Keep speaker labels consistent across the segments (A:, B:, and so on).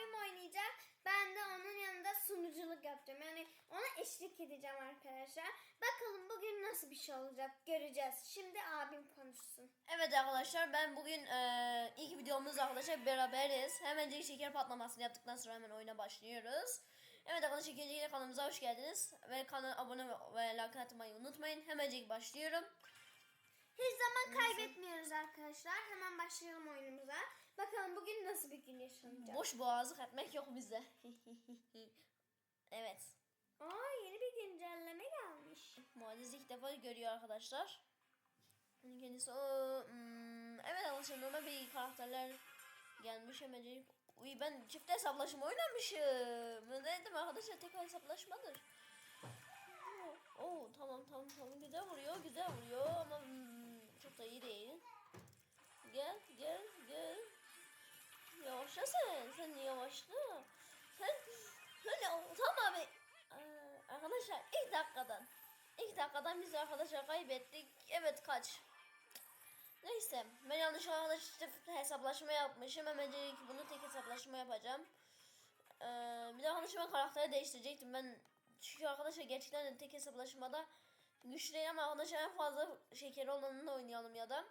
A: abim oynayacak. Ben de onun yanında sunuculuk yapacağım. Yani ona eşlik edeceğim arkadaşlar. Bakalım bugün nasıl bir şey olacak göreceğiz. Şimdi abim konuşsun.
B: Evet arkadaşlar ben bugün eee, ilk videomuzda arkadaşlar beraberiz. Hemencik şeker patlamasını yaptıktan sonra hemen oyuna başlıyoruz. Evet arkadaşlar ikinci kanalımıza hoş geldiniz. Ve kanala abone ve like atmayı unutmayın. Hemencik başlıyorum.
A: Hiç zaman kaybetmiyoruz arkadaşlar. Hemen başlayalım oyunumuza. Bakalım bugün nasıl bir gün yaşanacak.
B: Boş boğazlık etmek yok bizde. evet.
A: Aa yeni bir güncelleme gelmiş.
B: Muhalliz ilk defa görüyor arkadaşlar. Kendisi o... hmm, evet arkadaşlar normal bir karakterler gelmiş hemencik. Uy ben çift hesaplaşma oynamışım. Ne dedim arkadaşlar tek hesaplaşmadır. Oo, oo, tamam tamam tamam güzel vuruyor güzel vuruyor ama dakikadan. ilk dakikadan biz arkadaşlar kaybettik. Evet kaç. Neyse ben yanlış arkadaşlar hesaplaşma yapmışım. Hemencik bunu tek hesaplaşma yapacağım. Ee, bir de arkadaşlar ben karakteri değiştirecektim. Ben çünkü arkadaşlar gerçekten de tek hesaplaşmada güçlü değil ama arkadaşlar en fazla şekeri olanını oynayalım ya da.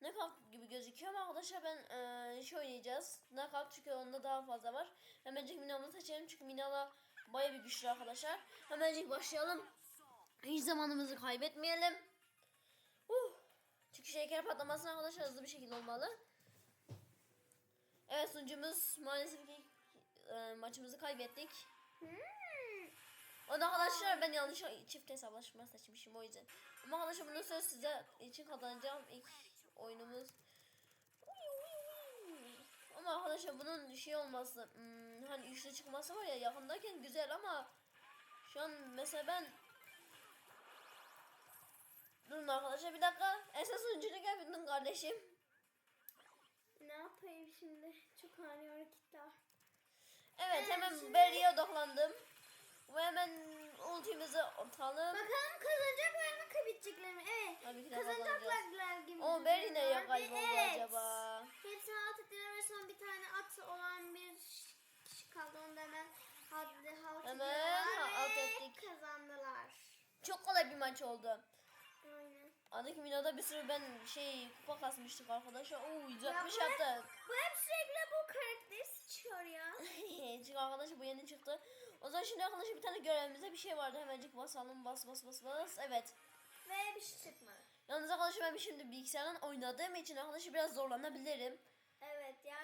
B: Knockout gibi gözüküyor ama arkadaşlar ben eee şey oynayacağız. Knockout çünkü onda daha fazla var. Hemencik Mina'mı seçelim çünkü Mina'la baya bir güçlü arkadaşlar. Hemencik başlayalım. Hiç zamanımızı kaybetmeyelim. Uh. Çünkü şeker patlamasına arkadaşlar hızlı bir şekilde olmalı. Evet sunucumuz maalesef ki eee, maçımızı kaybettik. O da arkadaşlar ben yanlış çift hesaplaşma seçmişim o yüzden. Ama arkadaşlar bunu söz size için kazanacağım ilk oyunumuz. Ama arkadaşlar bunun şey olması hmm, hani üçlü çıkması var ya yakındayken güzel ama şu an mesela ben Durun arkadaşlar bir dakika. Esas oyunculuk yapıyordum kardeşim.
A: Ne yapayım şimdi? Çok ani hareketler.
B: Evet
A: Evet,
B: hemen
A: şimdi-
B: Berry'e odaklandım. Ve hemen ultimizi atalım.
A: Bakalım kazanacaklar mı kaybedecekler mi? Evet.
B: Tabii ki de
A: Kazanacaklar gibi.
B: O
A: duruyor.
B: nereye kayboldu
A: evet.
B: acaba?
A: Ve son bir tane at olan bir kişi kaldı. Onu da hemen alt, alt
B: Hemen alt ettik.
A: kazandılar.
B: Çok kolay bir maç oldu.
A: Aynen.
B: Adaki Mina'da bir sürü ben şey kupa kasmıştık arkadaşlar. Oo 160
A: Ya bu hep-
B: yaptık.
A: Bu hep sürekli bu karakteri sıçıyor ya.
B: Çünkü arkadaşlar bu yeni çıktı. O zaman şimdi arkadaşlar bir tane görevimizde bir şey vardı. Hemencik basalım bas bas bas bas. Evet.
A: ve bir şey çıkmadı.
B: Yalnız arkadaşlar ben şimdi bilgisayardan oynadığım için arkadaşlar biraz zorlanabilirim.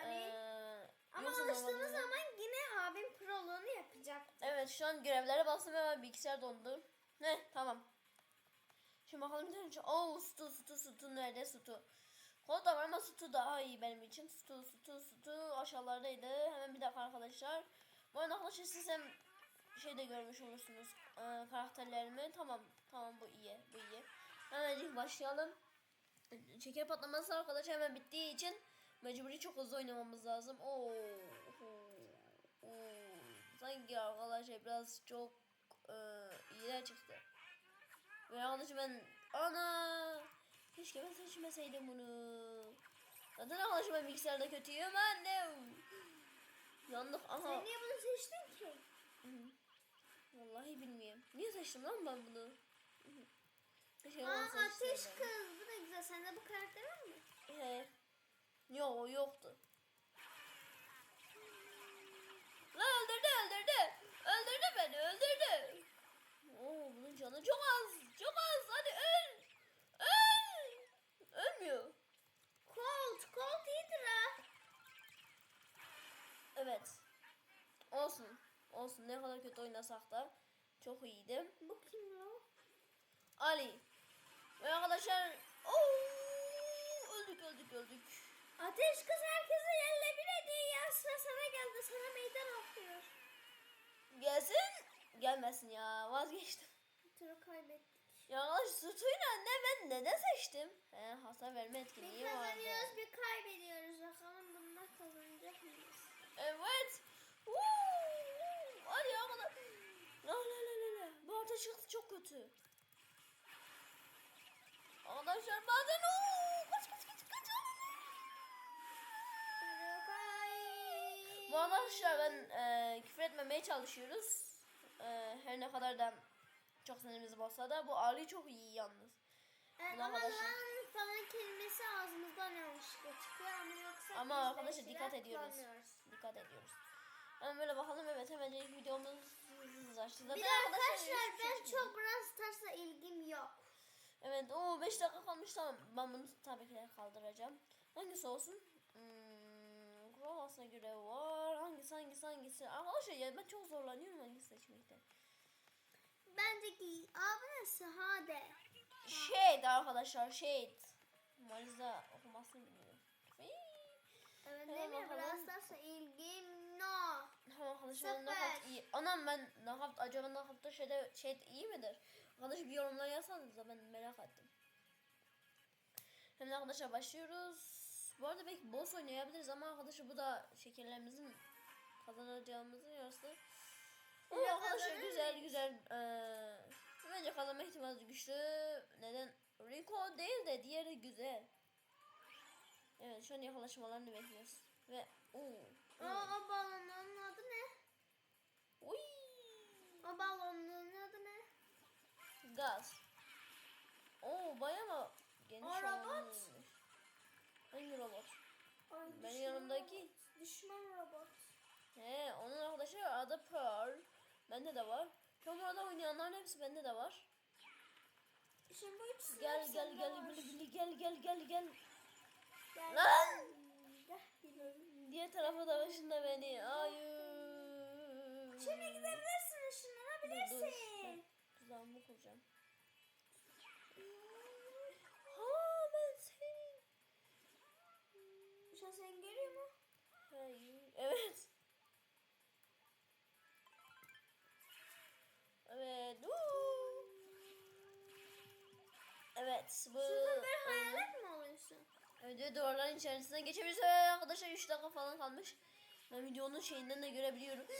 A: Yani.
B: Ee,
A: ama
B: normalde-
A: zaman yine abim proluğunu yapacak.
B: Evet şu an görevlere bastım ve bilgisayar dondu. Ne tamam. Şimdi bakalım bir şu- Oo sütü sütü sütü nerede sütü? Kol da var ama sütü daha iyi benim için. Sütü sütü sütü aşağılardaydı. Hemen bir dakika arkadaşlar. Bu arada arkadaşlar siz hem şey de görmüş olursunuz. Ee, karakterlerimi. Tamam tamam bu iyi bu iyi. Hemen başlayalım. Şeker patlaması arkadaşlar hemen bittiği için mecburi çok hızlı oynamamız lazım. Oo. oo. Sanki arkadaşlar biraz çok e, iyiler çıktı. Ve arkadaşlar ben ana keşke ben seçmeseydim bunu. Zaten arkadaşlar ben bilgisayarda kötüyüm anne. Yandık aha.
A: Sen niye bunu seçtin ki?
B: Vallahi bilmiyorum. Niye seçtim lan ben bunu?
A: Aa ateş kız. Bu da güzel. Sende bu karakter var mı?
B: He. Yok yoktu. Lan öldürdü öldürdü. Öldürdü beni öldürdü. Oo bunun canı çok az. Çok az. Hadi öl. Öl. Ölmüyor.
A: Colt. Colt iyidir.
B: Evet. Olsun. Olsun ne kadar kötü oynasak da çok iyiydi.
A: Bu kim lan?
B: Ali. Ve arkadaşlar Oo, öldük öldük öldük.
A: Ateş kız herkese yerle bir ya. Sıra sana geldi. Sana meydan okuyor.
B: Gelsin. Gelmesin ya vazgeçtim.
A: Turu kaybettik.
B: Ya sütuyla ne ben neden seçtim? He hasar verme
A: Bir
B: etkinliği vardı.
A: kazanıyoruz bir kaybediyoruz. Bakalım bunlar kazanacak mıyız?
B: Evet. Woo! Hadi ya kadar. La la la la la. Bu ateş çok kötü. Arkadaşlar bazen ooo kaç kaç kaç kaç.
A: Turu kay.
B: Bu arkadaşlar ben e, küfür etmemeye çalışıyoruz. E, her ne kadar da çok sinirimiz bozsa da bu Ali çok iyi yalnız.
A: Evet, ama
B: arkadaşlar-
A: lan falan kelimesi ağzımızdan yanlışlıkla çıkıyor ama yoksa
B: Ama arkadaşlar dikkat ediyoruz. Dikkat ediyoruz. Hemen böyle bakalım evet hemen ilk videomuz açtı.
A: Bir
B: Zaten
A: arkadaşlar
B: şey
A: ben
B: çıkmıyor.
A: çok Brawl Stars'a ilgim yok.
B: Evet o 5 dakika kalmış tamam. Ben bunu tabii ki de kaldıracağım. Hangisi olsun? Hmm, Kuralsına göre var. Hangisi hangisi hangisi? Arkadaşlar ya ben çok zorlanıyorum hangisi seçmekte.
A: Bence ki abi nasıl hadi.
B: Shade arkadaşlar Shade. Maliza okumasını bilmiyorum.
A: Evet ne bileyim. Brawl Stars'a ilgim no.
B: Tamam arkadaşlar. Nahaft iyi. Anam ben Nahaft acaba Nahaft'ta şeyde şey iyi midir? Arkadaş bir yorumlar yazsanız da ben merak ettim. Hemen arkadaşlar başlıyoruz. Bu arada belki boss oynayabiliriz ama arkadaşlar bu da şekerlerimizin kazanacağımızın yarısı. Ama
A: Yine
B: arkadaşlar güzel güzel eee bence kazanma ihtimali güçlü. Neden? Rico değil de diğeri güzel. Evet şu an yaklaşmalarını bekliyoruz. Ve.
A: O, o balonun adı ne?
B: Uy.
A: O balonun adı ne?
B: Gaz. Oo bayağı mı geniş
A: O robot.
B: Hangi robot?
A: Ay,
B: Benim
A: düşman
B: yanımdaki.
A: Düşman.
B: He onun arkadaşı adı Pearl. Bende de var. Burada oynayanların hepsi bende de var.
A: Şimdi bu ikisi
B: Gel gel gel
A: var.
B: bili bili gel gel gel gel.
A: Gel.
B: Lan! Diğer tarafa da başında beni. Hayır.
A: Şimdi gidebilirsin
B: Dur,
A: ışınlanabilirsin.
B: Tuzağımı kuracağım. Evet. Bu oyunu-
A: hayalet mi oluyorsun?
B: Önce duvarların içerisinden geçebiliriz. Ee, Arkadaşlar 3 dakika falan kalmış. Ben videonun şeyinden de görebiliyorum.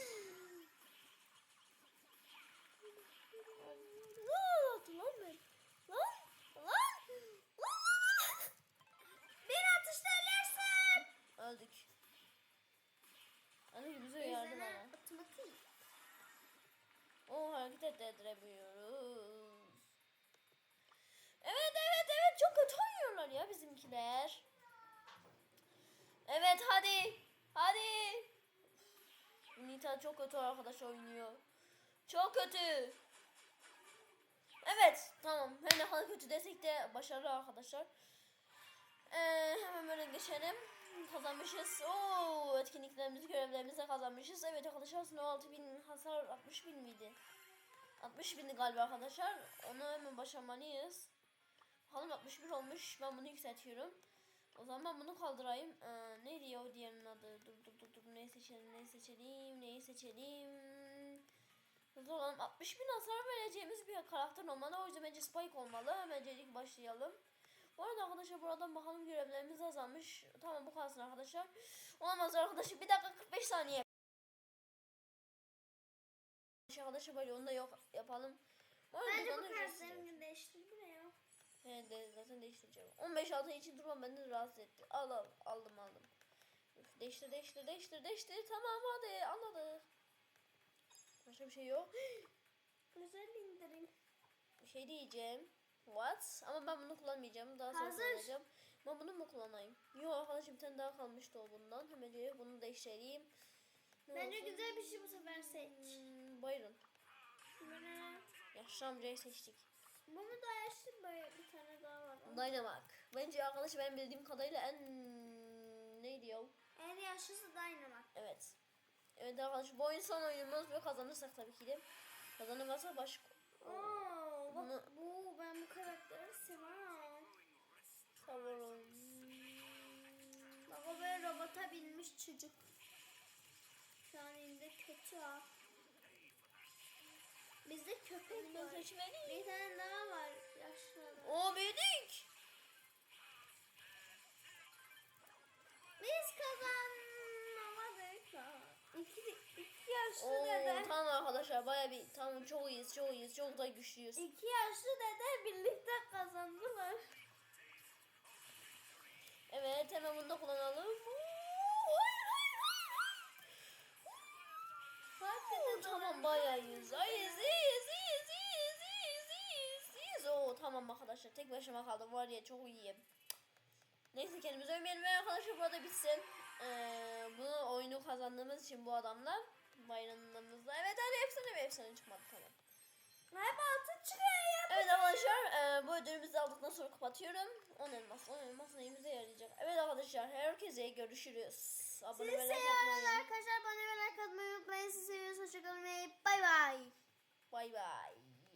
B: Ne oldu lan ben? Lan! Lan! Lan!
A: Bir atışta ölürsün.
B: Öldük. Anne bize yardım
A: Üzerine
B: ama.
A: otomatik.
B: O hareket ettiremiyoruz. Evet evet evet çok kötü oynuyorlar ya bizimkiler. Evet hadi. Hadi. Nita çok kötü arkadaş oynuyor. Çok kötü. Evet tamam. Her ne kadar kötü desek de başarılı arkadaşlar. Ee, hemen böyle geçelim. Kazanmışız. Oo, etkinliklerimizi, görevlerimizi kazanmışız. Evet arkadaşlar aslında 6000 hasar 60 bin miydi? 60 bindi galiba arkadaşlar. Onu hemen başarmalıyız. Bakalım 61 olmuş. Ben bunu yükseltiyorum. O zaman ben bunu kaldırayım. Ee, neydi ya o diğerinin adı? Dur dur dur dur. Neyi seçelim? Neyi seçelim? Neyi seçelim? Hızlı olalım. 60 bin hasar vereceğimiz bir karakter olmalı. O yüzden bence Spike olmalı. Hemen ilk başlayalım. Bu arada arkadaşlar buradan bakalım görevlerimiz azalmış. Tamam bu kalsın arkadaşlar. Olamaz arkadaşlar. Bir dakika 45 saniye. Arkadaşlar böyle onu da yok yapalım. Bu arada
A: Bence bu
B: da ücretsiz yok.
A: karakterini
B: Evet de, zaten değiştireceğim. 15 altın için durmam beni rahatsız etti. Al al aldım aldım. Üf, Değiştir değiştir değiştir değiştir. Tamam hadi anladık. Başka bir şey yok.
A: Güzel indirim.
B: Bir şey diyeceğim. What? Ama ben bunu kullanmayacağım. Daha sonra kullanacağım. Ben bunu mu kullanayım? Yok arkadaşım bir tane daha kalmıştı o bundan. Hemen bunu değiştireyim. Ne
A: Bence
B: olsun?
A: güzel bir şey bu sefer seç.
B: Hmm, buyurun. Yaşlı amcayı seçtik.
A: Bunu da böyle bir tane daha var.
B: Dynamite. Bence arkadaş benim bildiğim kadarıyla en neydi ya?
A: En yaşlısı Dynamite.
B: Evet. Evet arkadaşlar bu oyun son oyunumuz ve kazanırsak tabii ki de. Kazanamazsak başka.
A: Oo, bak
B: Bunu-
A: bu ben bu karakteri seviyorum.
B: Tamam.
A: Bak o böyle robota binmiş çocuk. Şu an elinde kötü ha. Bizde köpek var.
B: seçmeliyim.
A: Yaşlı
B: Oo
A: dede.
B: tamam arkadaşlar baya bir tamam çok iyiyiz çok iyiyiz çok da güçlüyüz.
A: İki yaşlı dede birlikte kazandılar.
B: Evet hemen bunu da kullanalım. Oo, tamam bayağı iyiyiz. İyiyiz, iyiyiz, iyiyiz, iyiyiz, iyiyiz, iyiyiz, iyiyiz. Oo tamam arkadaşlar tek başıma kaldım var ya çok iyiyim. Neyse kendimizi övmeyelim ve arkadaşlar burada bitsin. Ee, bunu oyunu kazandığımız için bu adamla bayramımızda. Evet hadi efsane bir efsane çıkmadı tamam.
A: Hep altın çıkıyor ya.
B: Evet arkadaşlar e, bu ödülümüzü aldıktan sonra kapatıyorum. 10 elmas 10 elmas neyimize yarayacak. Evet arkadaşlar herkese görüşürüz. Abone
A: Sizi
B: ve atmayı.
A: arkadaşlar. Bana ve like atmayı unutmayın. Sizi seviyoruz. Hoşçakalın ve bay bay.
B: Bay bay.